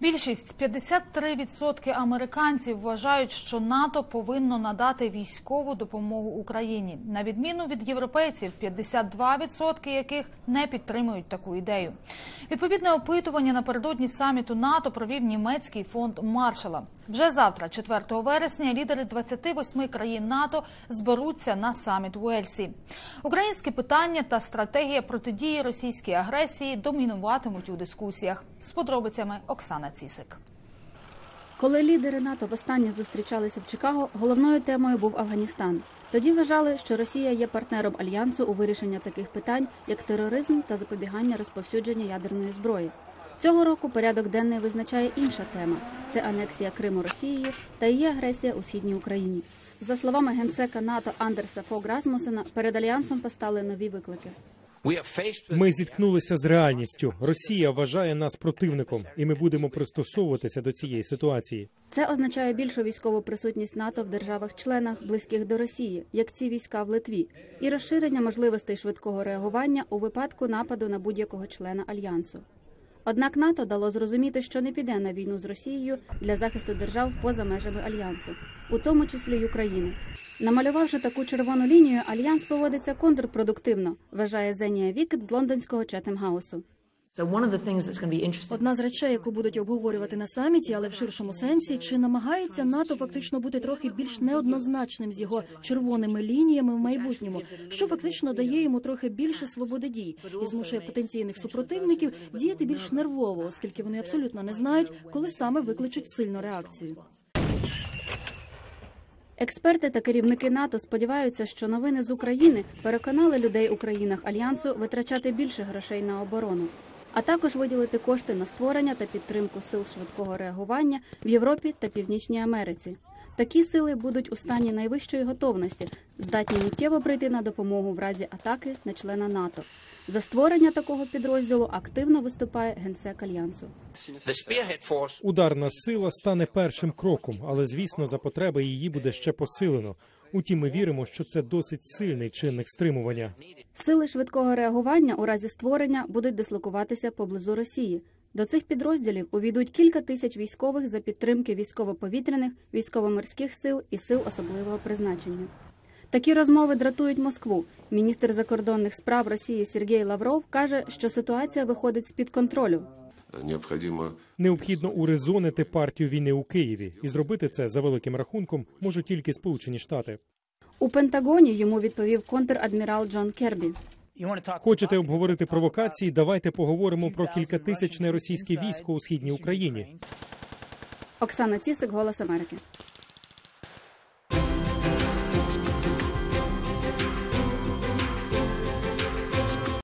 Більшість 53% американців вважають, що НАТО повинно надати військову допомогу Україні, на відміну від європейців, 52% яких не підтримують таку ідею. Відповідне опитування напередодні саміту НАТО провів німецький фонд Маршала. Вже завтра, 4 вересня, лідери 28 країн НАТО зберуться на саміт Уельсі. Українське питання та стратегія протидії російській агресії домінуватимуть у дискусіях. З подробицями Оксана Цісик. Коли лідери НАТО востаннє зустрічалися в Чикаго, головною темою був Афганістан. Тоді вважали, що Росія є партнером альянсу у вирішенні таких питань, як тероризм та запобігання розповсюдження ядерної зброї. Цього року порядок денний визначає інша тема: це анексія Криму Росією та її агресія у східній Україні. За словами генсека НАТО Андерса Фог Расмусена, перед альянсом постали нові виклики. Ми зіткнулися з реальністю. Росія вважає нас противником, і ми будемо пристосовуватися до цієї ситуації. Це означає більшу військову присутність НАТО в державах-членах, близьких до Росії, як ці війська в Литві, і розширення можливостей швидкого реагування у випадку нападу на будь-якого члена альянсу. Однак НАТО дало зрозуміти, що не піде на війну з Росією для захисту держав поза межами альянсу, у тому числі й України. Намалювавши таку червону лінію, альянс поводиться контрпродуктивно, вважає Зенія Вікет з лондонського Четемгаусу. Одна з речей, яку будуть обговорювати на саміті, але в ширшому сенсі, чи намагається НАТО фактично бути трохи більш неоднозначним з його червоними лініями в майбутньому, що фактично дає йому трохи більше свободи дій і змушує потенційних супротивників діяти більш нервово, оскільки вони абсолютно не знають, коли саме викличуть сильну реакцію. Експерти та керівники НАТО сподіваються, що новини з України переконали людей у країнах альянсу витрачати більше грошей на оборону, а також виділити кошти на створення та підтримку сил швидкого реагування в Європі та Північній Америці. Такі сили будуть у стані найвищої готовності, здатні миттєво прийти на допомогу в разі атаки на члена НАТО. За створення такого підрозділу активно виступає генсек альянсу. Ударна сила стане першим кроком, але звісно, за потреби її буде ще посилено. Утім, ми віримо, що це досить сильний чинник стримування. Сили швидкого реагування у разі створення будуть дислокуватися поблизу Росії. До цих підрозділів увійдуть кілька тисяч військових за підтримки військово-повітряних, військово-морських сил і сил особливого призначення. Такі розмови дратують Москву. Міністр закордонних справ Росії Сергій Лавров каже, що ситуація виходить з під контролю. Необходимо Необхідно урезонити партію війни у Києві, і зробити це за великим рахунком можуть тільки Сполучені Штати. У Пентагоні йому відповів контр-адмірал Джон Кербі. Хочете обговорити провокації? Давайте поговоримо про кількатисячне російське військо у східній Україні. Оксана Цісик, Голос Америки.